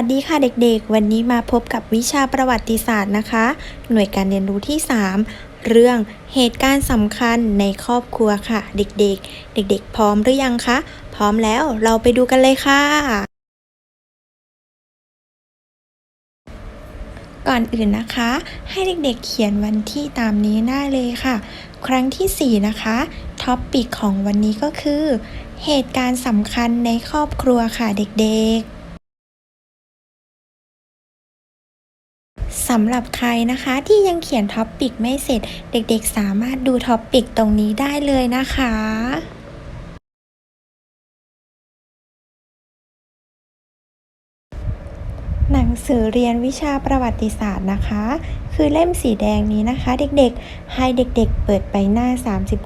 สวัสดีค่ะเด็กๆ วันนี้มาพบกับวิชาประวัติศาสตร์นะคะ หน่วยการเรียนรู้ที่ 3 เรื่องเหตุการณ์สำคัญในครอบครัวค่ะ เด็กๆ เด็กๆ พร้อมหรือยังคะ พร้อมแล้วเราไปดูกันเลยค่ะ ก่อนอื่นนะคะ ให้เด็กๆ เขียนวันที่ตามนี้ได้เลยค่ะ ครั้งที่ 4 นะคะ ท็อปปิกของวันนี้ก็คือ เหตุการณ์สำคัญในครอบครัวค่ะเด็กๆำหรับใครนะคะที่ยังเขียนท็อปปิกไม่เสร็จ เด็กๆสามารถดูท็อปปิกตรงนี้ได้เลยนะคะหนังสือเรียนวิชาประวัติศาสตร์นะคะ คือเล่มสีแดงนี้นะคะ เด็กๆ ให้เด็กๆ เปิดไปหน้า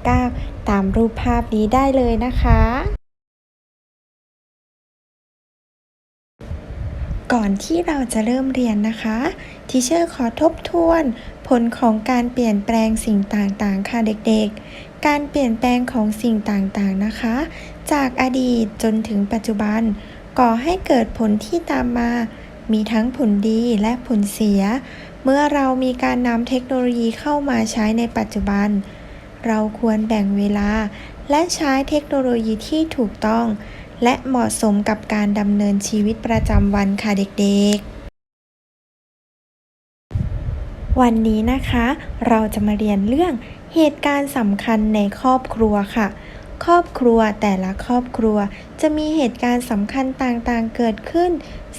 39 ตามรูปภาพนี้ได้เลยนะคะ อนที่เราจะเริ่มเรียนนะคะทีเชอร์ขอทบทวน ผลของการเปลี่ยนแปลงสิ่งต่างๆ ค่ะเด็กๆ การเปลี่ยนแปลงของสิ่งต่างๆนะคะ จากอดีตจนถึงปัจจุบัน ก่อให้เกิดผลที่ตามมา มีทั้งผลดีและผลเสีย เมื่อเรามีการนำเทคโนโลยีเข้ามาใช้ในปัจจุบัน เราควรแบ่งเวลา และใช้เทคโนโลยีที่ถูกต้อง และเหมาะสมกับการดำเนินชีวิตประจำวันค่ะเด็กๆ วันนี้นะคะ เราจะมาเรียนเรื่องเหตุการณ์สำคัญในครอบครัวค่ะ ครอบครัวแต่ละครอบครัวจะมีเหตุการณ์สำคัญต่างๆเกิดขึ้น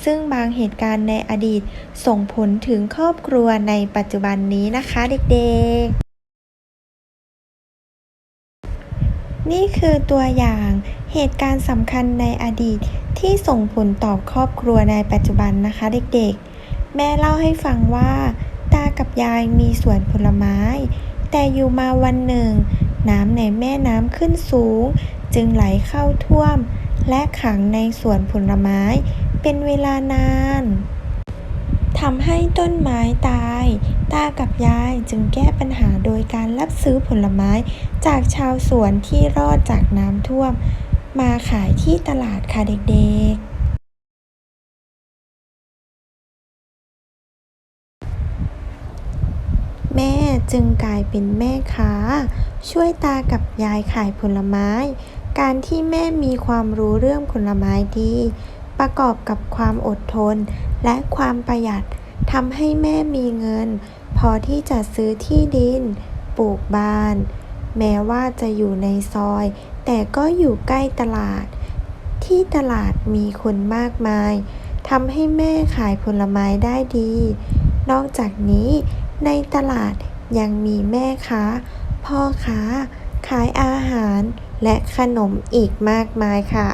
ซึ่งบางเหตุการณ์ในอดีตส่งผลถึงครอบครัวในปัจจุบันนี้นะคะเด็กๆ นี่คือตัวอย่างเหตุการณ์สำคัญในอดีตที่ส่งผลต่อครอบครัวในปัจจุบันนะคะเด็กๆ แม่เล่าให้ฟังว่า ตากับยายมีสวนผลไม้ แต่อยู่มาวันหนึ่ง น้ำในแม่น้ำขึ้นสูง จึงไหลเข้าท่วม และขังในสวนผลไม้ เป็นเวลานานทำให้ต้นไม้ตายตากับยายจึงแก้ปัญหาโดยการรับซื้อผลไม้จากชาวสวนที่รอดจากน้ำท่วม มาขายที่ตลาดค่ะเด็กๆแม่จึงกลายเป็นแม่ค้า ช่วยตากับยายขายผลไม้ การที่แม่มีความรู้เรื่องผลไม้ดี ประกอบกับความอดทนและความประหยัด ทำให้แม่มีเงิน พอที่จะซื้อที่ดิน ปลูกบ้าน แม้ว่าจะอยู่ในซอย แต่ก็อยู่ใกล้ตลาด ที่ตลาดมีคนมากมายทำให้แม่ขายผลไม้ได้ดี นอกจากนี้ ในตลาดยังมีแม่ค้า พ่อค้า ขายอาหาร และขนมอีกมากมายค่ะ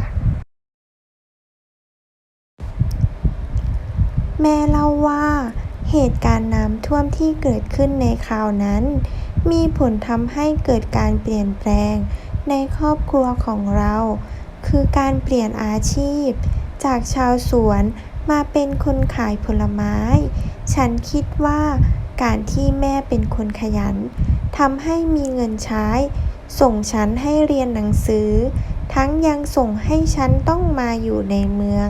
แม่เล่าว่า เหตุการณ์น้ำท่วมที่เกิดขึ้นในคราวนั้น มีผลทำให้เกิดการเปลี่ยนแปลงในครอบครัวของเรา คือการเปลี่ยนอาชีพ จากชาวสวนมาเป็นคนขายผลไม้ ฉันคิดว่าการที่แม่เป็นคนขยันทำให้มีเงินใช้ ส่งฉันให้เรียนหนังสือ ทั้งยังส่งให้ฉันต้องมาอยู่ในเมือง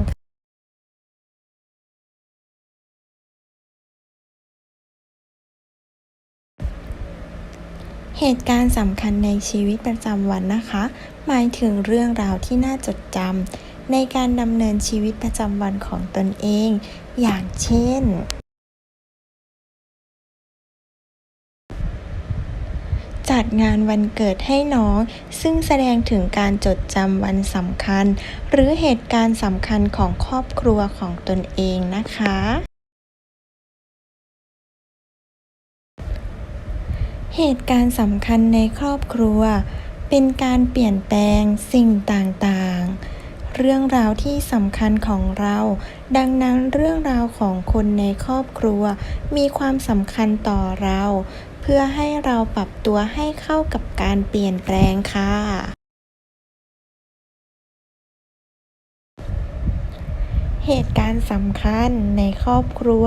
เหตุการณ์สำคัญในชีวิตประจำวันนะคะ หมายถึงเรื่องราวที่น่าจดจำในการดำเนินชีวิตประจำวันของตนเอง อย่างเช่น จัดงานวันเกิดให้น้อง ซึ่งแสดงถึงการจดจำวันสำคัญ หรือเหตุการณ์สำคัญของครอบครัวของตนเองนะคะ เหตุการณ์สำคัญในครอบครัว เป็นการเปลี่ยนแปลงสิ่งต่างๆ เรื่องราวที่สำคัญของเรา ดังนั้นเรื่องราวของคนในครอบครัว มีความสำคัญต่อเรา เพื่อให้เราปรับตัวให้เข้ากับการเปลี่ยนแปลงค่ะ เหตุการณ์สำคัญในครอบครัว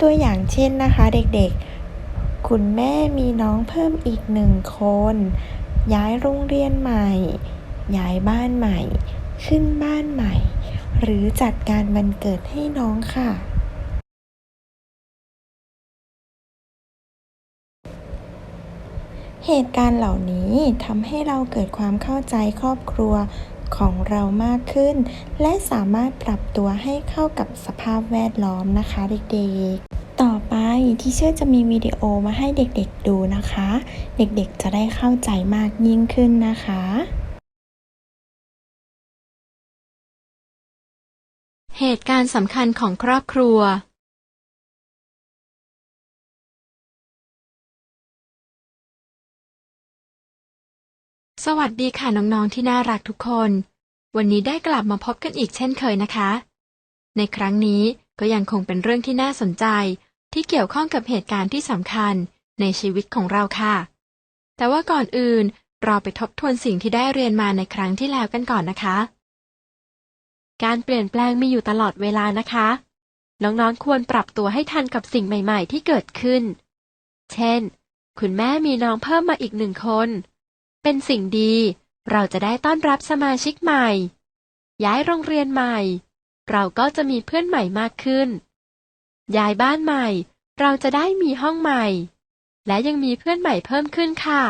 ตัวอย่างเช่นนะคะเด็กๆ คุณแม่มีน้องเพิ่มอีกหนึ่งคน ย้ายโรงเรียนใหม่ ย้ายบ้านใหม่ ขึ้นบ้านใหม่ หรือจัดงานวันเกิดให้น้องค่ะ เหตุการณ์เหล่านี้ทำให้เราเกิดความเข้าใจครอบครัวของเรามากขึ้น และสามารถปรับตัวให้เข้ากับสภาพแวดล้อมนะคะเด็กๆ ที่เชื่อจะมีวิดีโอมาให้เด็กๆดูนะคะ เด็กๆจะได้เข้าใจมากยิ่งขึ้นนะคะเหตุการณ์สำคัญของครอบครัว สวัสดีค่ะน้องๆที่น่ารักทุกคน วันนี้ได้กลับมาพบกันอีกเช่นเคยนะคะ ในครั้งนี้ก็ยังคงเป็นเรื่องที่น่าสนใจ ที่เกี่ยวข้องกับเหตุการณ์ที่สำคัญในชีวิตของเราค่ะ แต่ว่าก่อนอื่นเราไปทบทวนสิ่งที่ได้เรียนมาในครั้งที่แล้วกันก่อนนะคะ การเปลี่ยนแปลงมีอยู่ตลอดเวลานะคะ น้องๆควรปรับตัวให้ทันกับสิ่งใหม่ ๆ ที่เกิดขึ้น เช่น คุณแม่มีน้องเพิ่มมาอีกหนึ่งคน เป็นสิ่งดี เราจะได้ต้อนรับสมาชิกใหม่ ย้ายโรงเรียนใหม่ เราก็จะมีเพื่อนใหม่มากขึ้น ย้ายบ้านใหม่ เราจะได้มีห้องใหม่ และยังมีเพื่อนใหม่เพิ่มขึ้นค่ะ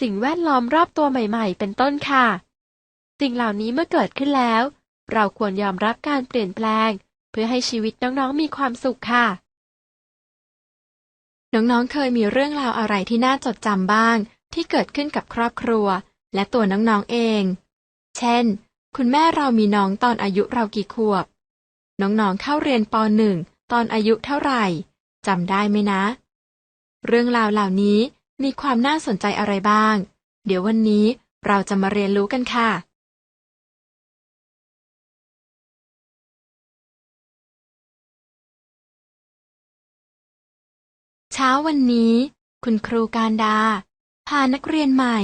สิ่งแวดล้อมรอบตัวใหม่ ๆ เป็นต้นค่ะ สิ่งเหล่านี้เมื่อเกิดขึ้นแล้ว เราควรยอมรับการเปลี่ยนแปลง เพื่อให้ชีวิตน้องๆมีความสุขค่ะ น้องๆเคยมีเรื่องราวอะไรที่น่าจดจำบ้าง ที่เกิดขึ้นกับครอบครัว และตัวน้องๆเอง เช่น คุณแม่เรามีน้องตอนอายุเรากี่ขวบ น้องๆเข้าเรียนป .1 ตอนอายุเท่าไหร่จำได้ไหมนะ เรื่องราวเหล่านี้มีความน่าสนใจอะไรบ้าง เดี๋ยววันนี้เราจะมาเรียนรู้กันค่ะ เช้าวันนี้ คุณครูการดา พานักเรียนใหม่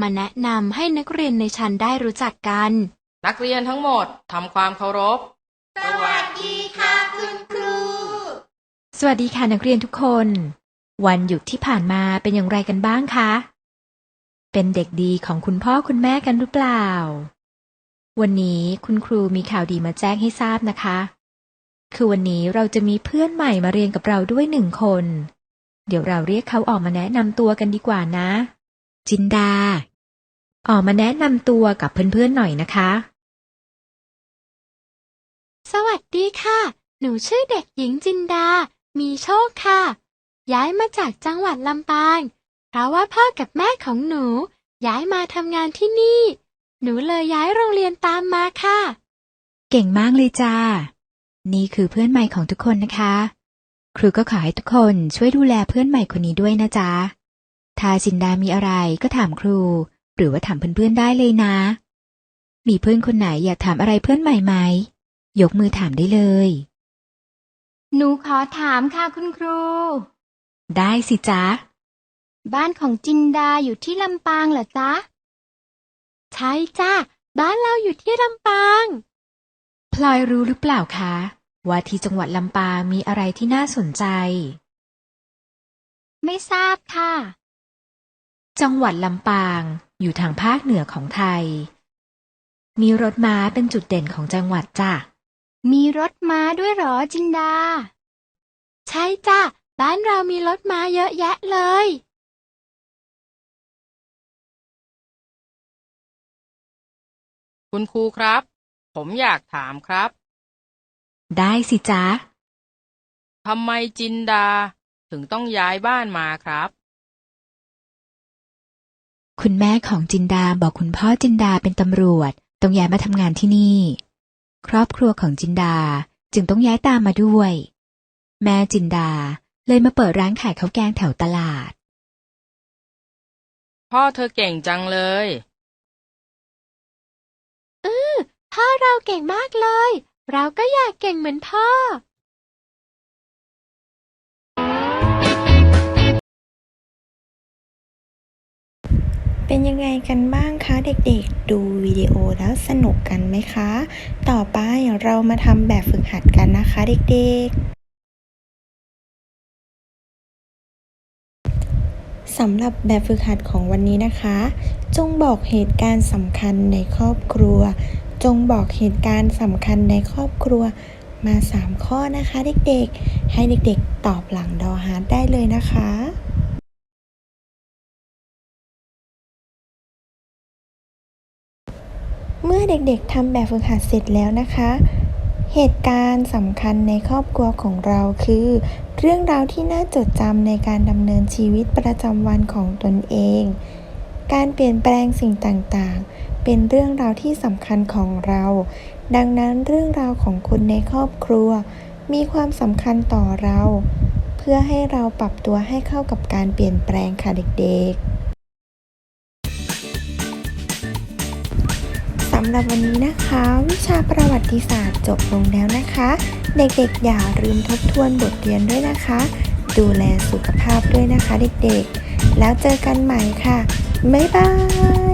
มาแนะนำให้นักเรียนในชั้นได้รู้จักกัน นักเรียนทั้งหมดทำความเคารพ สวัสดีค่ะคุณครู สวัสดีค่ะนักเรียนทุกคน วันหยุดที่ผ่านมาเป็นอย่างไรกันบ้างคะ เป็นเด็กดีของคุณพ่อคุณแม่กันหรือเปล่า วันนี้คุณครูมีข่าวดีมาแจ้งให้ทราบนะคะ คือวันนี้เราจะมีเพื่อนใหม่มาเรียนกับเราด้วยหนึ่งคน เดี๋ยวเราเรียกเขาออกมาแนะนำตัวกันดีกว่านะ จินดา ออกมาแนะนำตัวกับเพื่อนๆหน่อยนะคะ สวัสดีค่ะ หนูชื่อเด็กหญิงจินดา มีโชคค่ะ ย้ายมาจากจังหวัดลำปาง เพราะว่าพ่อกับแม่ของหนู ย้ายมาทำงานที่นี่ หนูเลยย้ายโรงเรียนตามมาค่ะ เก่งมากเลยจ้า นี่คือเพื่อนใหม่ของทุกคนนะคะ ครูก็ขอให้ทุกคนช่วยดูแลเพื่อนใหม่คนนี้ด้วยนะจ๊ะ ถ้าจินดามีอะไรก็ถามครู หรือว่าถามเพื่อนๆได้เลยนะ มีเพื่อนคนไหนอยากถามอะไรเพื่อนใหม่ไหม ยกมือถามได้เลย หนูขอถามค่ะคุณครู ได้สิจ๊ะ บ้านของจินดาอยู่ที่ลำปางเหรอจ๊ะ ใช่จ้าบ้านเราอยู่ที่ลำปาง พลอยรู้หรือเปล่าคะ ว่าที่จังหวัดลำปางมีอะไรที่น่าสนใจ ไม่ทราบค่ะ จังหวัดลำปางอยู่ทางภาคเหนือของไทย มีรถม้าเป็นจุดเด่นของจังหวัดจ้ะ มีรถม้าด้วยเหรอจินดา ใช่จ้าบ้านเรามีรถม้าเยอะแยะเลย คุณครูครับ ผมอยากถามครับ ได้สิจ๊ะทำไมจินดาถึงต้องย้ายบ้านมาครับ คุณแม่ของจินดาบอกคุณพ่อจินดาเป็นตำรวจ ต้องย้ายมาทำงานที่นี่ ครอบครัวของจินดาจึงต้องย้ายตามมาด้วย แม่จินดาเลยมาเปิดร้านขายข้าวแกงแถวตลาด พ่อเธอเก่งจังเลยพ่อเราเก่งมากเลย เราก็อยากเก่งเหมือนพ่อ เป็นยังไงกันบ้างคะเด็กๆ ดูวิดีโอแล้วสนุกกันไหมคะ ต่อไปเรามาทำแบบฝึกหัดกันนะคะเด็กๆสำหรับแบบฝึกหัดของวันนี้นะคะ จงบอกเหตุการณ์สำคัญในครอบครัว จงบอกเหตุการณ์สำคัญในครอบครัวมา 3 ข้อนะคะ เด็กๆ ให้เด็กๆ ตอบหลังดอฮาร์ดได้เลยนะคะ มื่อเด็กๆทำแบบฝึกหัดเสร็จแล้วนะคะ เหตุการณ์สำคัญในครอบครัวของเราคือ เรื่องราวที่น่าจดจำในการดำเนินชีวิตประจำวันของตนเอง การเปลี่ยนแปลงสิ่งต่างๆ เป็นเรื่องราวที่สำคัญของเรา ดังนั้นเรื่องราวของคนในครอบครัว มีความสำคัญต่อเรา เพื่อให้เราปรับตัวให้เข้ากับการเปลี่ยนแปลงค่ะเด็กๆำหรับวันนี้นะคะ วิชาประวัติศาสตร์จบลงแล้วนะคะ เด็กๆ อย่าลืมทบทวนบทเรียนด้วยนะคะ ดูแลสุขภาพด้วยนะคะเด็กๆ แล้วเจอกันใหม่ค่ะ บ๊ายบาย